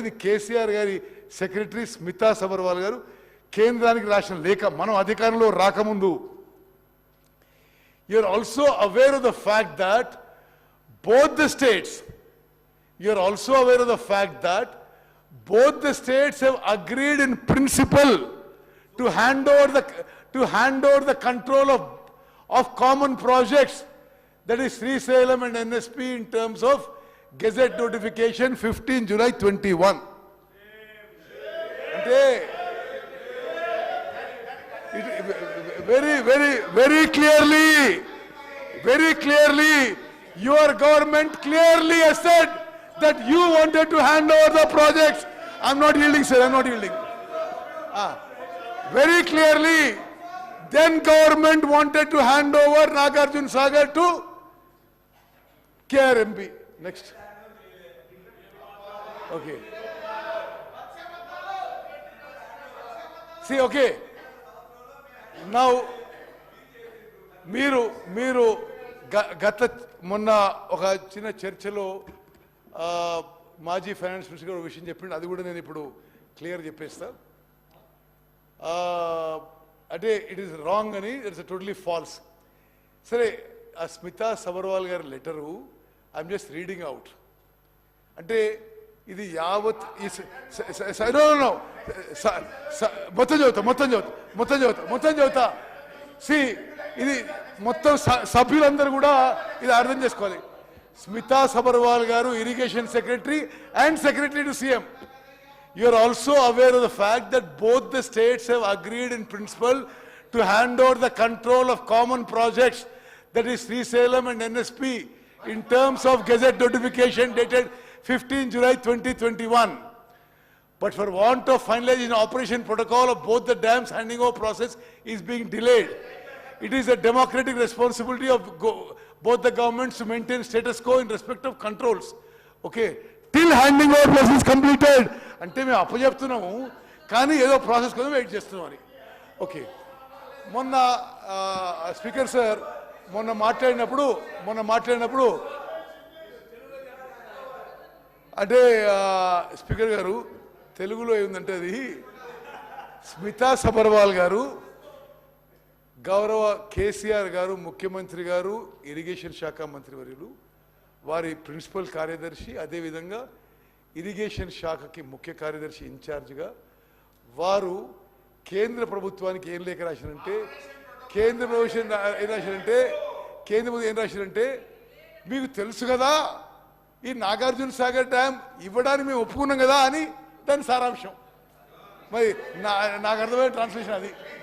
ఇది కేసీఆర్ గారి సెక్రటరీ స్మితా సబర్వాల్ గారు కేంద్రానికి రాసిన లేఖ మనం అధికారంలో రాకముందు you're also aware of the fact that both the states, you're also aware of the fact that both the states have agreed in principle to hand over the, to hand over the control of, of common projects, that is Sri Salem and NSP in terms Gazette notification 15 July 21. Very clearly, your government clearly has said that you wanted to hand over the projects. I'm not yielding, sir. I'm not yielding. Ah. Very clearly, then government wanted to hand over Nagarjun Sagar to KRMP. Next okay see okay నా మీరు మీరు గత మొన్న ఒక చిన్న చర్చలో మాజీ finance minister గారు విషయం చెప్పిండు అది కూడా నేను ఇప్పుడు క్లియర్ చెప్పేస్తా అంటే ఇట్ ఈస్ రాంగ్ అని ఇట్స్ టోటలీ ఫాల్స్ సరే ఆ స్మితా సబర్వాల్ గారి letter I'm just reading out అంటే ఇది యావత్ ఈ నో మొత్తం చదువుతా మొత్తం చదువుతా మొత్తం చదువుతా మొత్తం చదువుతా సి ఇది మొత్తం సభ్యులందరూ కూడా ఇది అర్థం చేసుకోవాలి స్మితా సబర్వాల్ గారు irrigation secretary and secretary to CM you are also aware of the fact that both the states have agreed in principle to hand over the control of common projects that is Srisailam and NSP in terms of Gazette notification dated 15 July 2021. But for want of finalizing operation protocol of both the dams handing over process is being delayed. It is a democratic responsibility of go- both the governments to maintain status quo in respect of controls. Okay, till handing over process is completed. అంటే మేము అప్పచెప్తున్నాము కానీ ఏదో process కోసం wait చేస్తున్నాం అని okay మొన్న speaker sir మొన్న మాట్లాడినప్పుడు మొన్న మాట్లాడినప్పుడు అంటే స్పీకర్ గారు తెలుగులో ఏముందంటే అది స్మితా సబర్వాల్ గారు గౌరవ కేసీఆర్ గారు ముఖ్యమంత్రి గారు ఇరిగేషన్ శాఖ మంత్రివర్యులు వారి ప్రిన్సిపల్ కార్యదర్శి అదేవిధంగా ఇరిగేషన్ శాఖకి ముఖ్య కార్యదర్శి ఇన్ఛార్జిగా వారు కేంద్ర ప్రభుత్వానికి ఏం లేఖ రాసినంటే కేంద్ర ప్రభుత్వం ఏం రాశారంటే కేంద్ర ప్రభుత్వం ఏం రాశారంటే మీకు తెలుసు కదా ఈ నాగార్జున సాగర్ డ్యామ్ ఇవ్వడానికి మేము ఒప్పుకున్నాం కదా అని దాని సారాంశం మరి నాకు అర్థమైన ట్రాన్స్లేషన్ అది